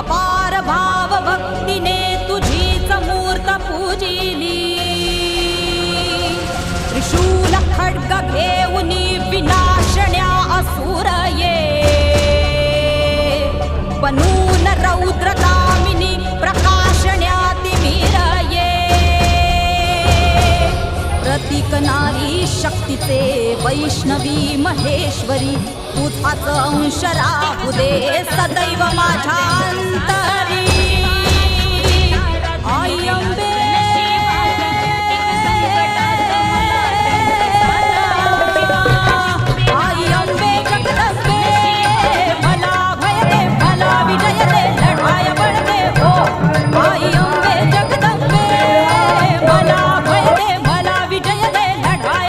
अपार भाव भक्तीने तुझी मूर्त पूजिली. त्रिशूल खड्ग घेऊन विनाशण्या असुर ये बनून रौद्रकामिनी प्रकाशण्या तिमिर ये प्रतिकनारी शक्तीचे वैष्णवी महेश्वरी तुझाच अंश राहू दे सदैव माझा